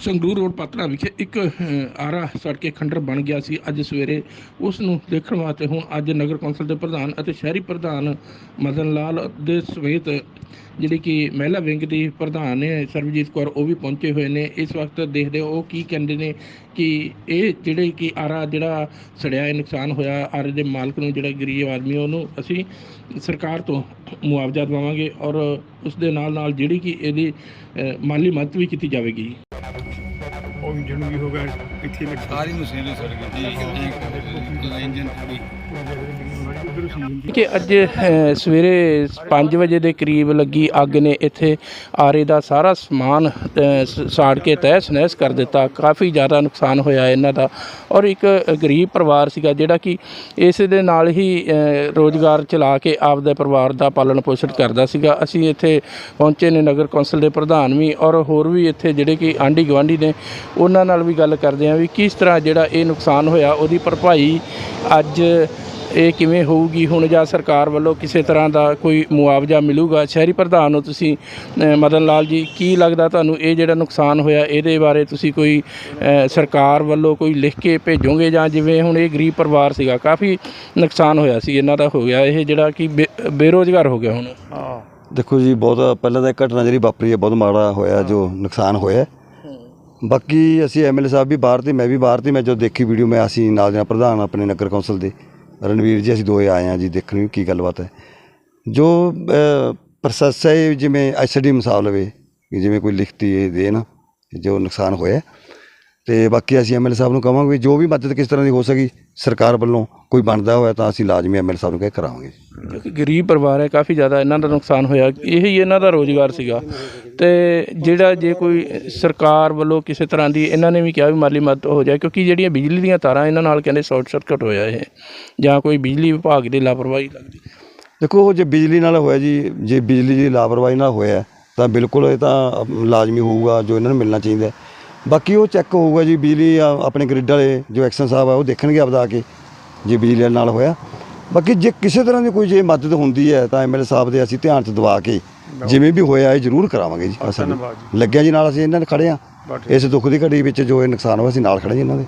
Sangrur road Patran ਵਿਖੇ ਇੱਕ ਆਰਾ ਸੜ ਖੰਡਰ ਬਣ ਗਿਆ ਸੀ। ਅੱਜ ਸਵੇਰੇ ਉਸ ਨੂੰ ਦੇਖਣ ਵਾਸਤੇ ਹੁਣ ਅੱਜ ਨਗਰ ਕੌਂਸਲ ਦੇ ਪ੍ਰਧਾਨ ਅਤੇ ਸ਼ਹਿਰੀ ਪ੍ਰਧਾਨ ਮਦਨ ਲਾਲ ਦੇ ਸਮੇਤ ਜਿਹੜੀ ਕਿ ਮਹਿਲਾ ਵਿੰਗ ਦੀ ਪ੍ਰਧਾਨ ਨੇ ਸਰਬਜੀਤ ਕੌਰ, ਉਹ ਵੀ ਪਹੁੰਚੇ ਹੋਏ ਨੇ। ਇਸ ਵਕਤ ਦੇਖਦੇ ਹੋ ਉਹ ਕੀ ਕਹਿੰਦੇ ਨੇ ਕਿ ਇਹ ਜਿਹੜੇ ਕਿ ਆਰਾ ਜਿਹੜਾ ਸੜਿਆ ਹੈ ਨੁਕਸਾਨ ਹੋਇਆ, ਆਰੇ ਦੇ ਮਾਲਕ ਨੂੰ ਜਿਹੜਾ ਗਰੀਬ ਆਦਮੀ ਉਹਨੂੰ ਅਸੀਂ ਸਰਕਾਰ ਤੋਂ ਮੁਆਵਜ਼ਾ ਦਵਾਵਾਂਗੇ ਔਰ ਉਸ ਦੇ ਨਾਲ ਨਾਲ ਜਿਹੜੀ ਕਿ ਇਹਦੀ ਮਾਲੀ ਮਦਦ ਵੀ ਕੀਤੀ ਜਾਵੇਗੀ। ਉਹ ਇੰਜਨ ਵੀ ਹੋ ਗਿਆ ਪਿੱਛੇ ਲੱਗਾ। ਸਾਰੀ ਮਸ਼ੀਨਰੀ ਸੜ ਗਈ। ਜੀ ਇੰਜਨ ਪੂਰੀ ਕਿ ਅੱਜ ਸਵੇਰੇ 5 ਵਜੇ ਦੇ ਕਰੀਬ ਲੱਗੀ ਅੱਗ ਨੇ ਇੱਥੇ ਆਰੇ ਦਾ ਸਾਰਾ ਸਮਾਨ ਸਾੜ ਕੇ ਤਹਿਸ ਨਹਿਸ ਕਰ ਦਿੱਤਾ। ਕਾਫੀ ਜ਼ਿਆਦਾ ਨੁਕਸਾਨ ਹੋਇਆ ਇਹਨਾਂ ਦਾ। ਔਰ ਇੱਕ ਗਰੀਬ ਪਰਿਵਾਰ ਸੀਗਾ ਜਿਹੜਾ ਕਿ ਇਸ ਦੇ ਨਾਲ ਹੀ ਅਹ, ਰੋਜ਼ਗਾਰ ਚਲਾ ਕੇ ਆਪਦੇ ਪਰਿਵਾਰ ਦਾ ਪਾਲਣ ਪੋਸ਼ਣ ਕਰਦਾ ਸੀਗਾ। ਅਸੀਂ ਇੱਥੇ ਪਹੁੰਚੇ ਨੇ ਨਗਰ ਕੌਂਸਲ ਦੇ ਪ੍ਰਧਾਨ ਵੀ ਔਰ ਹੋਰ ਵੀ ਇੱਥੇ ਜਿਹੜੇ ਕਿ ਆਂਢੀ ਗੁਆਂਢੀ ਨੇ ਉਹਨਾਂ ਨਾਲ ਵੀ ਗੱਲ ਕਰਦੇ ਹਾਂ ਵੀ ਕਿਸ ਤਰ੍ਹਾਂ ਜਿਹੜਾ ਇਹ ਨੁਕਸਾਨ ਹੋਇਆ ਉਹਦੀ ਭਰਪਾਈ ਅੱਜ ਇਹ ਕਿਵੇਂ ਹੋਊਗੀ? ਹੁਣ ਜਾਂ ਸਰਕਾਰ ਵੱਲੋਂ ਕਿਸੇ ਤਰ੍ਹਾਂ ਦਾ ਕੋਈ ਮੁਆਵਜ਼ਾ ਮਿਲੂਗਾ? ਸ਼ਹਿਰੀ ਪ੍ਰਧਾਨ ਨੂੰ ਤੁਸੀਂ ਮਦਨ ਲਾਲ ਜੀ ਕੀ ਲੱਗਦਾ ਤੁਹਾਨੂੰ ਇਹ ਜਿਹੜਾ ਨੁਕਸਾਨ ਹੋਇਆ ਇਹਦੇ ਬਾਰੇ ਤੁਸੀਂ ਕੋਈ ਸਰਕਾਰ ਵੱਲੋਂ ਕੋਈ ਲਿਖ ਕੇ ਭੇਜੋਗੇ ਜਾਂ ਜਿਵੇਂ ਹੁਣ ਇਹ ਗਰੀਬ ਪਰਿਵਾਰ ਸੀਗਾ ਕਾਫੀ ਨੁਕਸਾਨ ਹੋਇਆ ਸੀ ਇਹਨਾਂ ਦਾ ਹੋ ਗਿਆ ਇਹ ਜਿਹੜਾ ਕਿ ਬੇ- ਬੇਰੋਜ਼ਗਾਰ ਹੋ ਗਿਆ ਹੁਣ। ਹਾਂ। ਦੇਖੋ ਜੀ ਬਹੁਤ ਪਹਿਲਾਂ ਤਾਂ ਇਹ ਘਟਨਾ ਜਿਹੜੀ ਵਾਪਰੀ ਹੈ ਬਹੁਤ ਮਾੜਾ ਹੋਇਆ ਜੋ ਨੁਕਸਾਨ ਹੋਇਆ। ਬਾਕੀ ਅਸੀਂ ਐਮਐਲਏ ਸਾਹਿਬ ਵੀ ਬਾਹਰ ਤੇ ਮੈਂ ਵੀ ਬਾਹਰ ਤੇ ਮੈਂ ਜਦੋਂ ਦੇਖੀ ਵੀਡੀਓ ਮੈਂ ਅਸੀਂ ਨਾਲ ਦੇ ਪ੍ਰਧਾਨ ਆਪਣੇ ਨਗਰ ਕੌਂਸਲ ਦੇ। ਰਣਵੀਰ ਜੀ, ਅਸੀਂ ਦੋਏ ਆਏ ਆ ਜੀ ਦੇਖਣ ਵੀ ਕੀ ਗੱਲਬਾਤ ਹੈ। ਜੋ ਪ੍ਰੋਸੈਸ ਹੈ ਜਿਵੇਂ ਐਸਡੀ ਮਿਸਾਲ ਲਵੇ, ਕਿ ਜਿਵੇਂ ਕੋਈ ਲਿਖਤੀ ਇਹ ਦੇਣ, ਜੋ ਨੁਕਸਾਨ ਹੋਇਆ। ਤੇ ਬਾਕੀ ਅਸੀਂ ਐਮਐਲਏ ਸਾਹਿਬ ਨੂੰ ਕਹਾਂਗੇ ਵੀ ਜੋ ਵੀ ਮਦਦ ਕਿਸ ਤਰ੍ਹਾਂ ਦੀ ਹੋ ਸਕੀ ਸਰਕਾਰ ਵੱਲੋਂ ਕੋਈ ਬਣਦਾ ਹੋਇਆ ਤਾਂ ਅਸੀਂ ਲਾਜ਼ਮੀ ਐਮਐਲਏ ਸਾਹਿਬ ਨੂੰ ਕਹਿ ਕਰਾਵਾਂਗੇ ਕਿਉਂਕਿ ਗਰੀਬ ਪਰਿਵਾਰ ਹੈ ਕਾਫੀ ਜ਼ਿਆਦਾ ਇਹਨਾਂ ਦਾ ਨੁਕਸਾਨ ਹੋਇਆ। ਇਹੀ ਇਹਨਾਂ ਦਾ ਰੋਜ਼ਗਾਰ ਸੀਗਾ। ਤੇ ਜਿਹੜਾ ਜੇ ਕੋਈ ਸਰਕਾਰ ਵੱਲੋਂ ਕਿਸੇ ਤਰ੍ਹਾਂ ਦੀ ਇਹਨਾਂ ਨੇ ਵੀ ਕਿਹਾ ਵੀ ਮਾਲੀ ਮਦਦ ਹੋ ਜਾਏ ਕਿਉਂਕਿ ਜਿਹੜੀਆਂ ਬਿਜਲੀ ਦੀਆਂ ਤਾਰਾਂ ਇਹਨਾਂ ਨਾਲ ਕਹਿੰਦੇ ਸ਼ਾਰਟ ਸਰਕਟ ਹੋਇਆ ਇਹ ਜਾਂ ਕੋਈ ਬਿਜਲੀ ਵਿਭਾਗ ਦੀ ਲਾਪਰਵਾਹੀ ਲੱਗਦੀ। ਦੇਖੋ ਉਹ ਜੇ ਬਿਜਲੀ ਨਾਲ ਹੋਇਆ ਜੀ ਜੇ ਬਿਜਲੀ ਦੀ ਲਾਪਰਵਾਹੀ ਨਾਲ ਹੋਇਆ ਤਾਂ ਬਿਲਕੁਲ ਇਹ ਤਾਂ ਲਾਜ਼ਮੀ ਹੋਊਗਾ ਜੋ ਇਹਨਾਂ ਨੂੰ ਮਿਲਣਾ ਚਾਹੀਦਾ। ਹੈ। ਬਾਕੀ ਉਹ ਚੈੱਕ ਹੋਊਗਾ ਜੀ ਬਿਜਲੀ ਆ, ਆਪਣੇ ਗ੍ਰਿਡ ਵਾਲੇ ਜੋ ਐਕਸ਼ਨ ਸਾਹਿਬ ਆ ਉਹ ਦੇਖਣਗੇ ਆਪਦਾ ਆ ਕੇ ਜੇ ਬਿਜਲੀ ਨਾਲ ਹੋਇਆ। ਬਾਕੀ ਜੇ ਕਿਸੇ ਤਰ੍ਹਾਂ ਦੀ ਕੋਈ ਜੇ ਮਦਦ ਹੁੰਦੀ ਹੈ ਤਾਂ ਐਮਐਲਏ ਸਾਹਿਬ ਦੇ ਅਸੀਂ ਧਿਆਨ ਚ ਦਵਾ ਕੇ ਜਿਵੇਂ ਵੀ ਹੋਇਆ ਇਹ ਜ਼ਰੂਰ ਕਰਾਵਾਂਗੇ ਜੀ ਅਸਾਂ ਧੰਨਵਾਦ ਲੱਗਿਆ ਜੀ ਨਾਲ ਅਸੀਂ ਇਹਨਾਂ ਦੇ ਖੜੇ ਆ ਇਸ ਦੁੱਖ ਦੀ ਘੜੀ ਵਿੱਚ ਜੋ ਇਹ ਨੁਕਸਾਨ ਹੋਇਆ ਅਸੀਂ ਨਾਲ ਖੜੇ ਜੀ ਇਹਨਾਂ ਦੇ।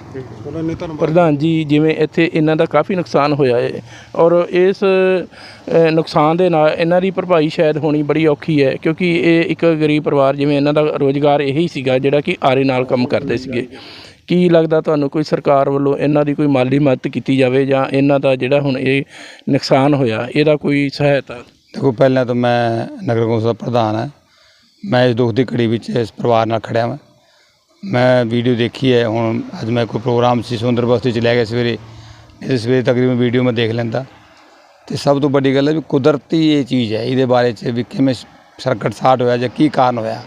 ਉਹਨਾਂ ਨੇ ਤੁਹਾਨੂੰ ਪ੍ਰਧਾਨ ਜੀ ਜਿਵੇਂ ਇੱਥੇ ਇਹਨਾਂ ਦਾ ਕਾਫੀ ਨੁਕਸਾਨ ਹੋਇਆ ਹੈ ਔਰ ਇਸ ਅ, ਨੁਕਸਾਨ ਦੇ ਨਾਲ ਇਹਨਾਂ ਦੀ ਭਰਪਾਈ ਸ਼ਾਇਦ ਹੋਣੀ ਬੜੀ ਔਖੀ ਹੈ ਕਿਉਂਕਿ ਇਹ ਇੱਕ ਗਰੀਬ ਪਰਿਵਾਰ ਜਿਵੇਂ ਇਹਨਾਂ ਦਾ ਰੋਜ਼ਗਾਰ ਇਹੀ ਸੀਗਾ ਜਿਹੜਾ ਕਿ ਆਰੇ ਨਾਲ ਕੰਮ ਕਰਦੇ ਸੀਗੇ। ਕੀ ਲੱਗਦਾ ਤੁਹਾਨੂੰ ਕੋਈ ਸਰਕਾਰ ਵੱਲੋਂ ਇਹਨਾਂ ਦੀ ਕੋਈ ਮਾਲੀ ਮਦਦ ਕੀਤੀ ਜਾਵੇ ਜਾਂ ਇਹਨਾਂ ਦਾ ਜਿਹੜਾ ਹੁਣ ਇਹ ਨੁਕਸਾਨ ਹੋਇਆ ਇਹਦਾ ਕੋਈ ਸਹਾਇਤਾ? ਦੇਖੋ ਪਹਿਲਾਂ ਤਾਂ ਮੈਂ ਨਗਰ ਕੌਂਸਲ ਦਾ ਪ੍ਰਧਾਨ ਹਾਂ। ਮੈਂ ਇਸ ਦੁੱਖ ਦੀ ਘੜੀ ਵਿੱਚ ਇਸ ਪਰਿਵਾਰ ਨਾਲ ਖੜਿਆ ਹਾਂ ਮੈਂ ਵੀਡੀਓ ਦੇਖੀ ਹੈ ਹੁਣ ਅੱਜ ਮੈਂ ਕੋਈ ਪ੍ਰੋਗਰਾਮ ਸੀ ਸੁੰਦਰ ਬਸਤੀ ਚ ਲੈ ਗਿਆ ਸਵੇਰੇ। ਇਸ ਸਵੇਰੇ ਤਕਰੀਬਨ ਵੀਡੀਓ ਮੈਂ ਦੇਖ ਲੈਂਦਾ। ਤੇ ਸਭ ਤੋਂ ਵੱਡੀ ਗੱਲ ਹੈ ਵੀ ਕੁਦਰਤੀ ਇਹ ਚੀਜ਼ ਹੈ ਇਹਦੇ ਬਾਰੇ ਚ ਵੀ ਕਿਵੇਂ ਸਰਕਟ ਸਾਟ ਹੋਇਆ ਜਾਂ ਕੀ ਕਾਰਨ ਹੋਇਆ।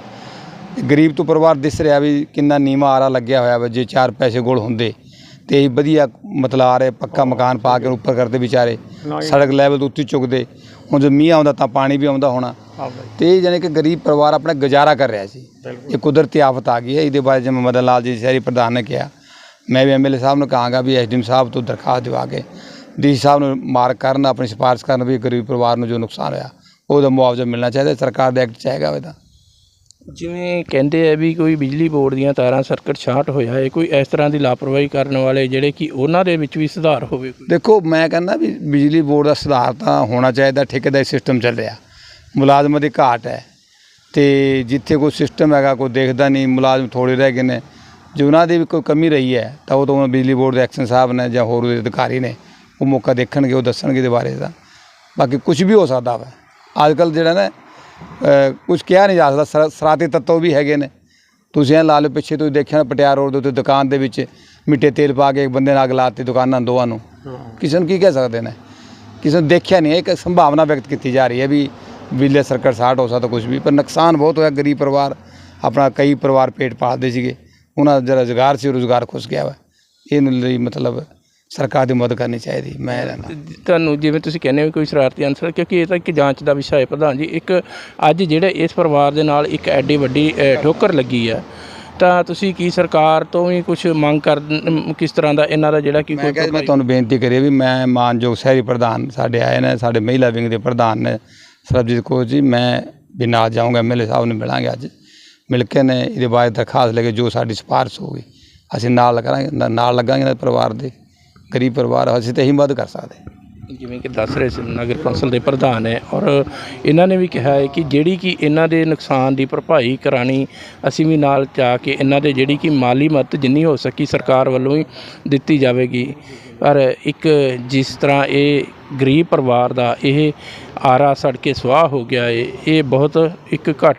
ਗਰੀਬ ਤੋਂ ਪਰਿਵਾਰ ਦਿਸ ਰਿਹਾ ਵੀ ਕਿੰਨਾ ਨੀਮਾ ਆਰਾ ਲੱਗਿਆ ਹੋਇਆ ਵਾ ਜੇ ਚਾਰ ਪੈਸੇ ਗੋਲ ਹੁੰਦੇ ਤੇ ਇਹ ਵਧੀਆ ਮਤਲਬ ਰਹੇ ਪੱਕਾ ਮਕਾਨ ਪਾ ਕੇ ਉੱਪਰ ਕਰਦੇ ਵਿਚਾਰੇ। ਸੜਕ ਲੈਵਲ ਤੋਂ ਉੱਤੇ ਚੁੱਕਦੇ। ਹੁਣ ਜੇ ਮੀਂਹ ਆਉਂਦਾ ਤਾਂ ਪਾਣੀ ਵੀ ਆਉਂਦਾ ਹੋਣਾ। ਤੇ ਇਹ ਜਾਣੀ ਕਿ ਗਰੀਬ ਪਰਿਵਾਰ ਆਪਣਾ ਗੁਜ਼ਾਰਾ ਕਰ ਰਿਹਾ ਸੀ। ਇਹ ਕੁਦਰਤੀ ਆਫਤ ਆ ਗਈ ਹੈ। ਇਹਦੇ ਬਾਰੇ ਜਿਵੇਂ ਮਦਨ ਲਾਲ ਜੀ ਸ਼ਹਿਰੀ ਪ੍ਰਧਾਨ ਨੇ ਕਿਹਾ। ਮੈਂ ਵੀ ਐਮਐਲਏ ਸਾਹਿਬ ਨੂੰ ਕਹਾਂਗਾ ਵੀ ਐਸਡੀਐਮ ਸਾਹਿਬ ਤੋਂ ਦਰਖਾਸਤ ਦਿਵਾ ਕੇ ਡੀ ਸਾਹਿਬ ਨੂੰ ਮਾਰਕ ਕਰਨ ਆਪਣੀ ਸਿਫਾਰਿਸ਼ ਕਰਨ ਵੀ ਗਰੀਬ ਪਰਿਵਾਰ ਨੂੰ ਜੋ ਨੁਕਸਾਨ ਹੋਇਆ ਉਹਦਾ ਮੁਆਵਜ਼ਾ ਮਿਲਣਾ ਚਾਹੀਦਾ। ਸਰਕਾਰ ਦੇ ਐਕਟ ਚ ਹੈਗਾ ਇਹਦਾ। ਜਿਵੇਂ ਕਹਿੰਦੇ ਆ ਵੀ ਕੋਈ ਬਿਜਲੀ ਬੋਰਡ ਦੀਆਂ ਤਾਰਾਂ ਸਰਕਟ ਸ਼ਾਰਟ ਹੋਇਆ ਹੈ, ਕੋਈ ਇਸ ਤਰ੍ਹਾਂ ਦੀ ਲਾਪਰਵਾਹੀ ਕਰਨ ਵਾਲੇ ਜਿਹੜੇ ਕਿ ਉਹਨਾਂ ਦੇ ਵਿੱਚ ਵੀ ਸੁਧਾਰ ਹੋਵੇ ਕੋਈ? ਦੇਖੋ, ਮੈਂ ਕਹਿੰਦਾ ਵੀ ਬਿਜਲੀ ਬੋਰਡ ਦਾ ਸੁਧਾਰ ਤਾਂ ਹੋਣਾ ਚਾਹੀਦਾ, ਠੇਕੇਦਾਰੀ ਸਿਸਟਮ ਚੱਲ ਰਿਹਾ ਮੁਲਾਜ਼ਮਾਂ ਦੀ ਘਾਟ ਹੈ। ਤੇ ਜਿੱਥੇ ਕੋਈ ਸਿਸਟਮ ਹੈਗਾ, ਕੋਈ ਦੇਖਦਾ ਨਹੀਂ, ਮੁਲਾਜ਼ਮ ਥੋੜੇ ਰਹਿ ਗਏ ਨੇ। ਜੇ ਉਹਨਾਂ ਦੀ ਵੀ ਕੋਈ ਕਮੀ ਰਹੀ ਹੈ, ਤਾਂ ਉਹ ਤਾਂ ਉਹਨਾਂ ਬਿਜਲੀ ਬੋਰਡ ਦੇ ਐਕਸ਼ਨ ਸਾਹਿਬ ਨੇ ਜਾਂ ਹੋਰ ਉਹਦੇ ਅਧਿਕਾਰੀ ਨੇ, ਉਹ ਮੌਕਾ ਦੇਖਣਗੇ, ਉਹ ਦੱਸਣਗੇ ਇਹਦੇ ਬਾਰੇ ਦਾ ਬਾਕੀ ਕੁਝ ਵੀ ਹੋ ਸਕਦਾ ਵਾ। ਅੱਜ ਕੱਲ ਜਿਹੜਾ ਨਾ ਕੁਝ ਕਿਹਾ ਨਹੀਂ ਜਾ ਸਕਦਾ। ਸਰਾ- ਸਰਾਤੀ ਤੱਤਵ ਵੀ ਹੈਗੇ ਨੇ। ਤੁਸੀਂ ਇਹ ਲਾ ਲਓ ਪਿੱਛੇ ਤੁਸੀਂ ਦੇਖਿਆ ਨਾ ਪਟਿਆਲਾ ਰੋਡ ਦੇ ਉੱਤੇ ਦੁਕਾਨ ਦੇ ਵਿੱਚ ਮਿੱਟੇ ਤੇਲ ਪਾ ਕੇ ਇੱਕ ਬੰਦੇ ਨੇ ਅੱਗ ਲਾਤੀ ਦੁਕਾਨਾਂ ਦੋਵਾਂ ਨੂੰ। ਕਿਸੇ ਨੂੰ ਕੀ ਕਹਿ ਸਕਦੇ ਨੇ? ਕਿਸੇ ਨੂੰ ਦੇਖਿਆ ਨਹੀਂ ਇੱਕ ਸੰਭਾਵਨਾ ਵਿਅਕਤ ਕੀਤੀ ਜਾ ਰਹੀ ਹੈ ਵੀ ਬਿਜਲੀ ਸਰਕਟ ਸਾਟ ਹੋ ਸਕਦਾ ਕੁਝ ਵੀ ਪਰ ਨੁਕਸਾਨ ਬਹੁਤ ਹੋਇਆ। ਗਰੀਬ ਪਰਿਵਾਰ ਆਪਣਾ ਕਈ ਪਰਿਵਾਰ ਪੇਟ ਪਾਲਦੇ ਸੀਗੇ। ਉਹਨਾਂ ਦਾ ਜਿਹੜਾ ਰੁਜ਼ਗਾਰ ਸੀ ਰੁਜ਼ਗਾਰ ਖੁੱਸ ਗਿਆ ਵਾ। ਇਹਨੂੰ ਲਈ ਮਤਲਬ ਸਰਕਾਰ ਦੀ ਮਦਦ ਕਰਨੀ ਚਾਹੀਦੀ ਮੈਂ ਰਹਿਣਾ ਤੁਹਾਨੂੰ ਜਿਵੇਂ ਤੁਸੀਂ ਕਹਿੰਦੇ ਹੋ ਕੋਈ ਸ਼ਰਾਰਤੀ ਅਨਸਰ ਕਿਉਂਕਿ ਇਹ ਤਾਂ ਇੱਕ ਜਾਂਚ ਦਾ ਵਿਸ਼ਾ ਹੈ ਪ੍ਰਧਾਨ ਜੀ। ਇੱਕ ਅੱਜ ਜਿਹੜੇ ਇਸ ਪਰਿਵਾਰ ਦੇ ਨਾਲ ਇੱਕ ਐਡੀ ਵੱਡੀ ਠੋਕਰ ਲੱਗੀ ਹੈ ਤਾਂ ਤੁਸੀਂ ਕੀ ਸਰਕਾਰ ਤੋਂ ਵੀ ਕੁਝ ਮੰਗ ਕਰ ਕਿਸ ਤਰ੍ਹਾਂ ਦਾ ਇਹਨਾਂ ਦਾ ਜਿਹੜਾ ਕਿ ਮੈਂ ਕੋਈ ਮੈਂ ਤੁਹਾਨੂੰ ਬੇਨਤੀ ਕਰੀ ਵੀ ਮੈਂ ਮਾਨਯੋਗ ਸ਼ਹਿਰੀ ਪ੍ਰਧਾਨ ਸਾਡੇ ਆਏ ਨੇ ਸਾਡੇ ਮਹਿਲਾ ਵਿੰਗ ਦੇ ਪ੍ਰਧਾਨ ਨੇ ਸਰਬਜੀਤ ਕੌਰ ਜੀ ਮੈਂ ਨਾਲ ਜਾਊਂਗਾ ਐਮਐਲਏ ਸਾਹਿਬ ਨੂੰ ਮਿਲਾਂਗੇ ਅੱਜ। ਮਿਲ ਕੇ ਨੇ ਇਹਦੇ ਬਾਰੇ ਦਰਖਾਸਤ ਲੈ ਕੇ ਜੋ ਸਾਡੀ ਸਿਫਾਰਿਸ਼ ਹੋਊਗੀ ਅਸੀਂ ਨਾਲ ਕਰਾਂਗੇ ਨਾਲ ਲੱਗਾਂਗੇ ਪਰਿਵਾਰ ਦੇ। ਗਰੀਬ ਪਰਿਵਾਰ ਅਸੀਂ ਤਾਂ ਹੀ ਮਦਦ ਕਰ ਸਕਦੇ ਹਾਂ। ਜਿਵੇਂ ਕਿ ਦੱਸ ਰਹੇ ਸੀ, ਨਗਰ ਕੌਂਸਲ ਦੇ ਪ੍ਰਧਾਨ ਹੈ ਔਰ ਇਹਨਾਂ ਨੇ ਵੀ ਕਿਹਾ ਹੈ ਕਿ ਜਿਹੜੀ ਕਿ ਇਹਨਾਂ ਦੇ ਨੁਕਸਾਨ ਦੀ ਭਰਪਾਈ ਕਰਾਣੀ, ਅਸੀਂ ਵੀ ਨਾਲ ਜਾ ਕੇ ਇਹਨਾਂ ਦੇ ਜਿਹੜੀ ਕਿ ਮਾਲੀ ਮਦਦ ਜਿੰਨੀ ਹੋ ਸਕੀ ਸਰਕਾਰ ਵੱਲੋਂ ਹੀ ਦਿੱਤੀ ਜਾਵੇਗੀ ਪਰ ਇੱਕ ਜਿਸ ਤਰ੍ਹਾਂ ਇਹ ਗਰੀਬ ਪਰਿਵਾਰ ਦਾ ਇਹ ਆਰਾ ਸੜ ਕੇ ਸੁਆਹ ਹੋ ਗਿਆ ਹੈ ਇਹ ਬਹੁਤ ਇੱਕ ਘੱਟ